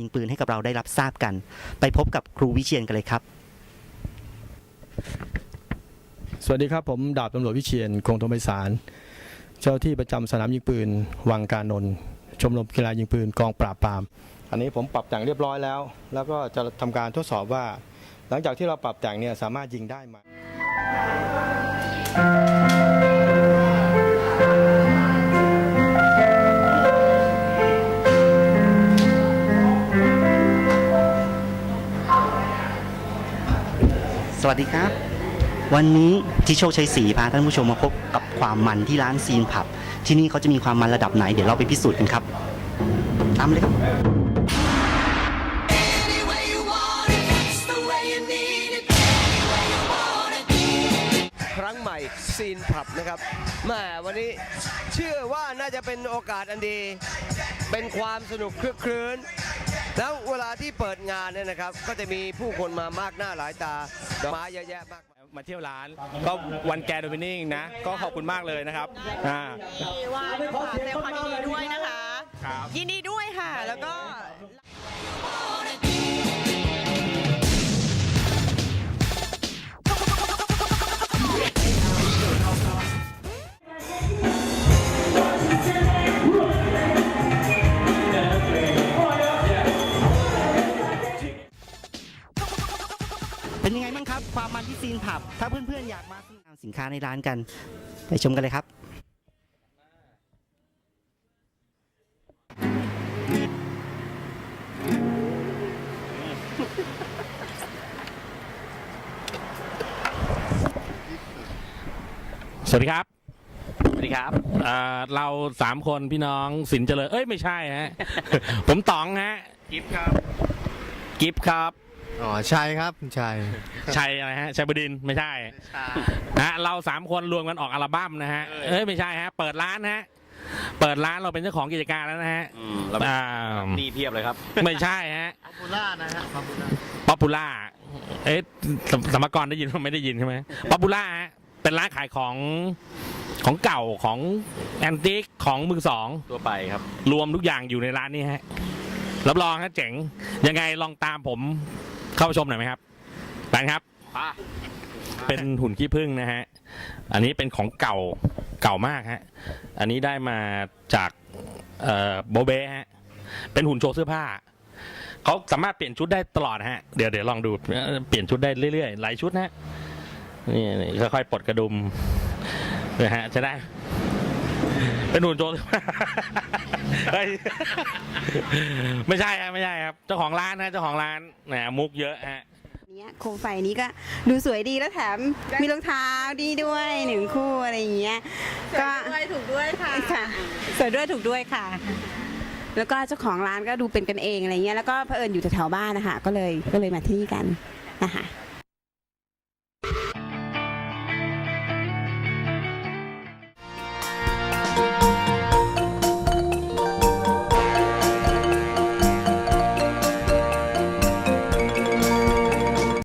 ยิงปืนให้กับเราได้รับทราบกัน ไปพบกับครูวิเชียนกันเลยครับ สวัสดีครับผมดาบตำรวจวิเชียนคงธมไพศาลเจ้าที่ประจำสนามยิงปืน วังการนนท์ชมรมกีฬายิงปืนกองปราบปราม อันนี้ผมปรับแต่งเรียบร้อยแล้ว แล้วก็จะทำการทดสอบว่า หลังจากที่เราปรับแต่งเนี่ยสามารถยิงได้ไหม สวัสดีครับ วันนี้ที่โชคชัยศรีพาท่านผู้ชมมาพบกับความมันที่ร้านซีนผับ ที่นี่เขาจะมีความมันระดับไหน เดี๋ยวเราไปพิสูจน์กันครับ ตามเลยครับ Any way you want it, it's the way you need it. Any way you want it. ครั้งใหม่ซีนผับนะครับแหม่วันนี้เชื่อว่าน่าจะเป็นโอกาสอันดี เป็นความสนุกคลึกครื้น แล้วเวลาที่เปิดงานเนี่ยนะครับ ก็จะมีผู้คนมามากหน้าหลายตาดอกไม้เยอะแยะมากมายมาเที่ยวร้านก็วันแกนโดมินิ่งนะ ก็ขอบคุณมากเลยนะครับอ่าดีว่าฝากแสดงความยินดีด้วยนะคะ ครับ ยินดีด้วยค่ะ แล้วก็ ครับความมันที่ซีนผับ ถ้าเพื่อนๆอยากมาซื้อสินค้าในร้านกัน ไปชมกันเลยครับสวัสดีครับ สวัสดีครับเราสามคนพี่น้องสินเจริญ เอ้ยไม่ใช่ฮะ ผมต๋องฮะ กิฟครับ กิฟครับ อ๋อใช่ครับใช่ชัยอะไรฮะชัยบดินทร์ไม่ใช่ฮะเราสามคนรวมกันออกอัลบั้มนะฮะเอ้ยไม่ใช่ฮะเปิดร้านฮะเปิดร้านเราเป็นเจ้าของกิจการแล้วนะฮะอ่านี่เพียบเลยครับ ไม่ใช่ฮะป๊อปปูล่านะฮะป๊อปปูล่าป๊อปปูล่าเอ๊ะสมสมกรได้ยินว่าไม่ได้ยินใช่ไหมป๊อปปูล่าฮะเป็นร้านขายของของเก่าของแอนติกของมือสอง ตัวไปครับรวมทุกอย่างอยู่ในร้านนี้ฮะ รับรองฮะเจ๋ง ยังไงลองตามผม เข้าไปชมหน่อยไหมครับไปครับ เป็นหุ่นขี้ผึ้งนะฮะ อันนี้เป็นของเก่าเก่ามากฮะ อันนี้ได้มาจากเอ่อโบเบ้ฮะ เป็นหุ่นโชว์เสื้อผ้า เขาสามารถเปลี่ยนชุดได้ตลอดฮะ เดี๋ยวเดี๋ยวลองดูเอ่อเปลี่ยนชุดได้เรื่อยๆ หลายชุดนะฮะนี่นี่ค่อยๆปลดกระดุมนะฮะจะได้ เป็นหุ่นโชว์เสื้อผ้าเฮ้ยไม่ใช่ครับไม่ใช่ครับ เจ้าของร้านนะเจ้าของร้านแหมมุกเยอะฮะ เนี้ยโคมไฟนี้ก็ดูสวยดีแล้วแถมมีรองเท้าดีด้วยหนึ่งคู่อะไรอย่างเงี้ยก็ด้วยถูกด้วยค่ะค่ะสวยด้วยถูกด้วยค่ะ แล้วก็เจ้าของร้านก็ดูเป็นกันเองอะไรเงี้ยแล้วก็เผอิญอยู่แถวๆบ้านนะคะก็เลยก็เลยมาที่นี่กันนะคะ